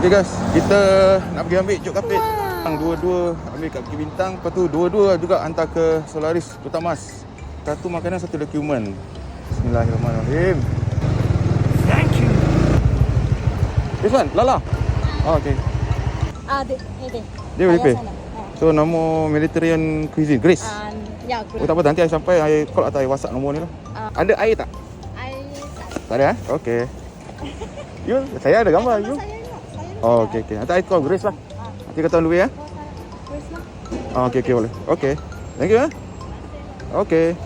Okay guys, kita nak pergi ambil jok kapit. Yang dua-dua ambil kat Bukit Bintang, lepas tu dua-dua juga hantar ke Solaris Utamas. Satu makanan, satu dokumen. Bismillahirrahmanirrahim. Thank you. This one, Lala. Oh, okay. Ah, dia, ni dia. Dia boleh Ayah pay? sana. Ah. So nama Mediterranean cuisine, Grace. Ah, ya, Oh tak apa, nanti I sampai I call atau I WhatsApp nombor ni lah. Ah. Ada air tak? I Tak ada eh? Okay. You, saya ada gambar. You? saya saya. Oh, okay, okay. Nanti I call Grace lah. Nanti kata way eh. Terus lah. Oh, okay, okay, boleh. Okay. Thank you eh. Okay.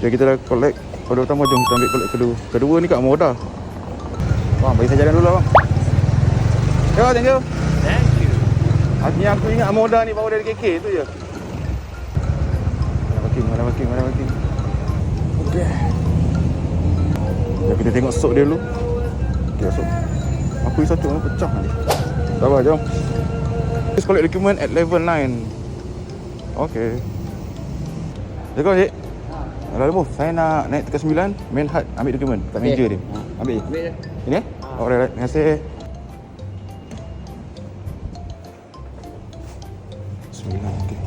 Ya, kita dah collect order utama. Jom kita ambil collect kedua. Kedua ni kat Moda. Bang, bagi saya jalan dulu lah bang. Ya, thank you. Thank you. Artinya aku ingat Moda ni bawa dari KK tu je. Mana parking, mana parking, mana parking. Okey. Ya, kita tengok sok dia dulu. Okey, sok. Aku satu orang pecah ni. Sabar, jom. Please collect document at level 9. Okey. Jaga, Cik. Lalu move. Saya nak naik tingkat 9, main hard ambil dokumen kat meja dia. Ambil je. Ambil je. Ini eh? Alright, right. Terima kasih. Sembilan, okey.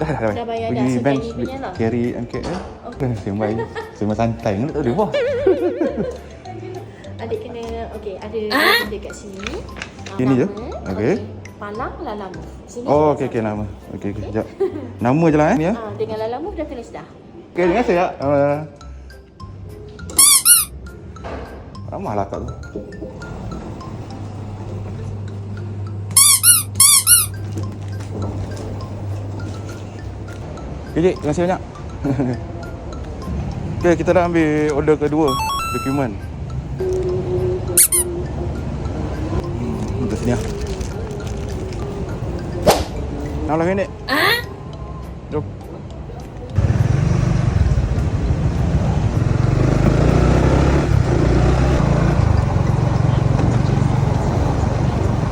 Dah, dah, dah. Dah bayar dah, Pergi so bench, carry punya lah. carry MKL. Okay. Sembang, sembang santai. Mana tak ada buah. Adik kena, okey, ada benda kat sini. Ah, Ini je? Okey. Palang lalamu. Sini. Oh, okey, okey, nama. Okey, okey, sekejap. Nama je lah eh, ni ya. Ah, dengan lalamu dah tulis dah. Okey, terima kasih ya. Uh, ramah lah kat tu. Okay, Cik. Terima kasih banyak. okay, kita dah ambil order kedua. Dokumen. Hmm, untuk sini lah. 16 minit. Jom.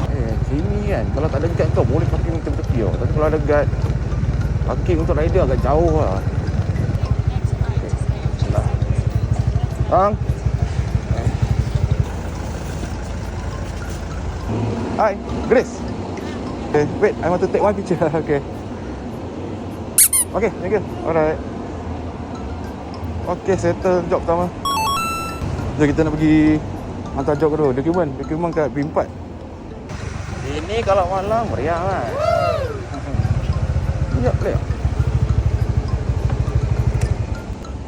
Eh, sini kan kalau tak ada guard kau boleh parking tepi-tepi tau. Tapi kalau ada guard parking untuk rider agak jauh lah. Bang. Hi, Grace. Okay, wait, I want to take one picture. okay. Okay, thank you. Alright. Okay, settle job pertama. Jom kita nak pergi hantar job kedua. Dokumen, dokumen kat B4. Ini kalau malam meriah kan. Sekejap boleh?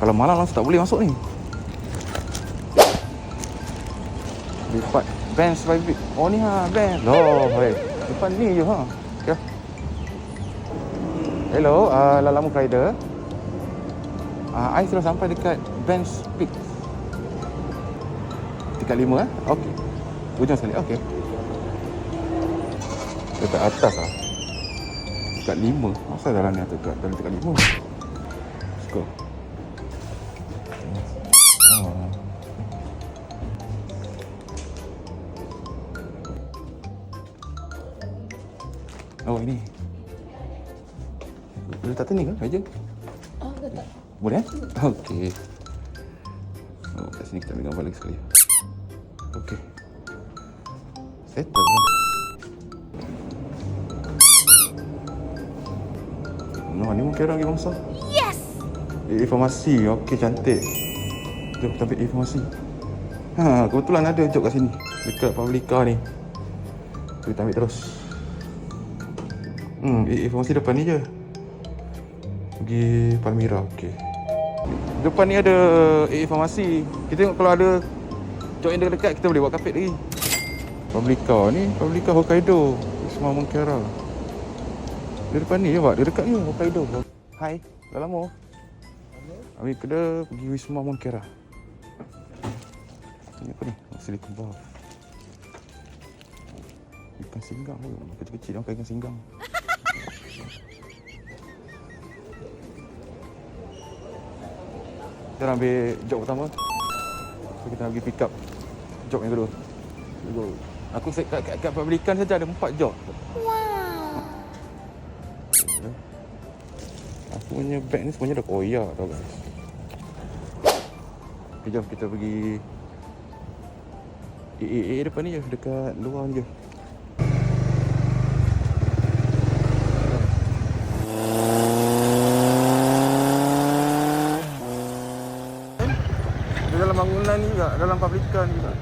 Kalau malam langsung tak boleh masuk ni. B4. Benz by B. Oh ni ha, Benz. Loh, hey. Depan ni je ha. Okay. Hello, uh, Lalamu Rider. Uh, I sudah sampai dekat Benz Peak. Tingkat lima eh? Okey. Ujung sekali. Okey. Dekat atas lah. Tingkat lima. Masa dalam ni dekat dalam tingkat lima. Let's go. Oh ini. Boleh letak ni ke meja? Oh, tak. Boleh eh? Okey. Oh, kat sini kita ambil gambar lagi sekali. Okey. Settle lah. No, ni mungkin orang lagi bangsa. Yes! Eh, informasi. Okey, cantik. Jom kita ambil informasi. Ha, kebetulan ada job kat sini. Dekat Publica ni. Kita ambil terus. Hmm, eh, informasi depan ni je. Pergi Palmyra, okey. Depan ni ada eh, informasi. Kita tengok kalau ada job yang dekat kita boleh buat kapit lagi. Publica ni, Publica Hokkaido. Wisma Monkera. Dia depan ni je pak, dia dekat ni Hokkaido. Hai, dah lama. Ambil kedai pergi Wisma Monkera. Ini apa ni? Silicon Bar. Ikan singgang pun. Kecil-kecil dia makan ikan singgang. Kita nak ambil job pertama. So kita nak pergi pick up job yang kedua. Go. Aku set kat, kat, kat pabrikan saja ada empat job. Wow. Aku punya bag ni sebenarnya dah koyak tau guys. Okay, jom kita pergi Eh, depan ni je Dekat luar je dalam bangunan ni juga Dalam pabrikan ni juga.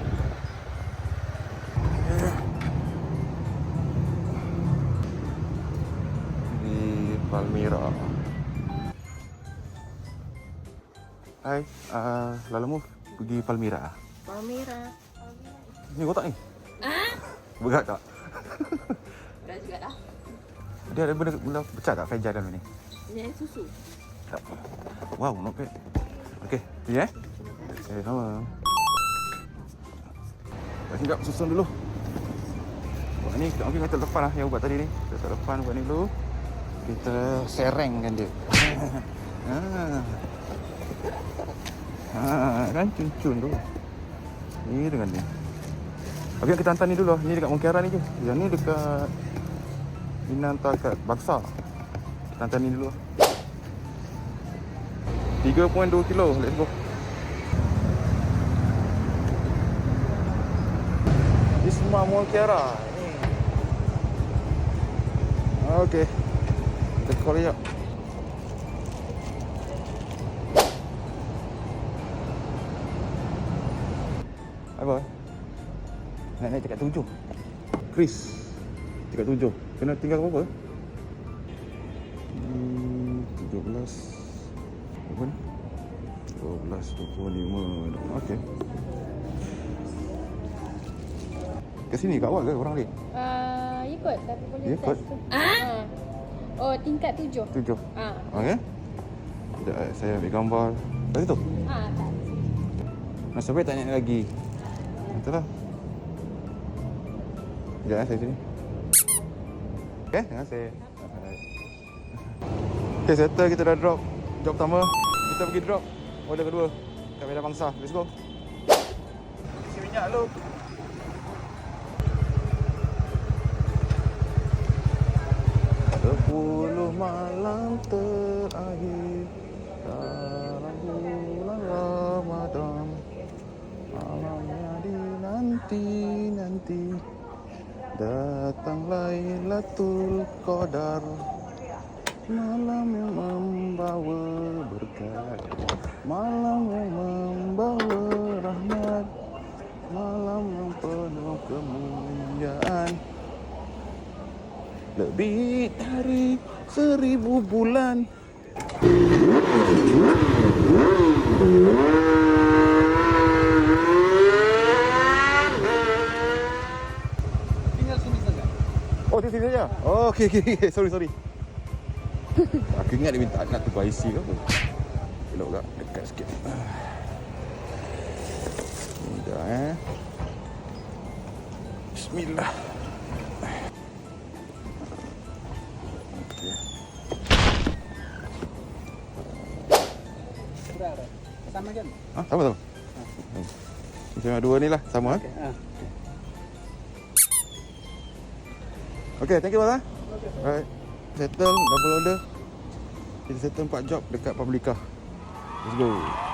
Di Palmyra Hai, uh, Lala Move pergi Palmyra Palmyra. Ni kotak ni Berat tak? Berat juga dah. Dia ada benda, benda pecah tak Fajar dalam ni? Ini susu. Tak Wow, not bad Okay, ni eh? Eh, sama. Dah sekejap susun dulu. Buat ni, kita mungkin kita lepas lah yang ubat tadi ni. Kita lepas buat ni dulu. Kita serengkan dia. Ah. Ah, kan? Cun-cun tu. Ni dengan ni. Okey, kita hantar ni dulu. Lah. Ni dekat Mungkiara ni je Yang ni dekat Ini hantar kat Baksa. Kita hantar ni dulu. lah 3.2 kilo Let's go Isma Mungkiara Ni Okey. Kita call dia. Jap Apa? Nak naik tingkat tujuh. Chris Tingkat tujuh. Kena tinggal berapa? Hmm, 17 Berapa ni? 12, 25 Okey Ke sini kat awal ke orang lain? Uh, ikut tapi boleh Ikut? Ah? Oh, tingkat tujuh. Tujuh Ah. Okey Sekejap eh, saya ambil gambar Kat situ? Ah, tak. Nasib baik tak naik lagi Betul lah Sekejap eh, saya sini Okay, terima kasih. Okay, settle kita dah drop Job pertama. Kita pergi drop. Order kedua. Kat Medan Bangsa Let's go. Isi minyak dulu. Sepuluh malam terakhir Dalam bulan Ramadan. Malamnya dinanti-nanti Datang Lailatul Qadar Malam yang membawa rahmat Malam yang penuh kemuliaan Lebih dari seribu bulan Oh, di sini saja? Oh, okey, okey, okey. Sorry, sorry. Aku ingat dia minta nak tukar IC ke apa. Elok tak? Dekat sikit. Sekejap eh. Bismillah. Okey. Sama kan? Ha, sama sama. Macam dua ni lah, sama eh. Ha. Okay, thank you bos. Okay. Alright. Settle, double order. Kita settle 4 job dekat Publica. Let's go.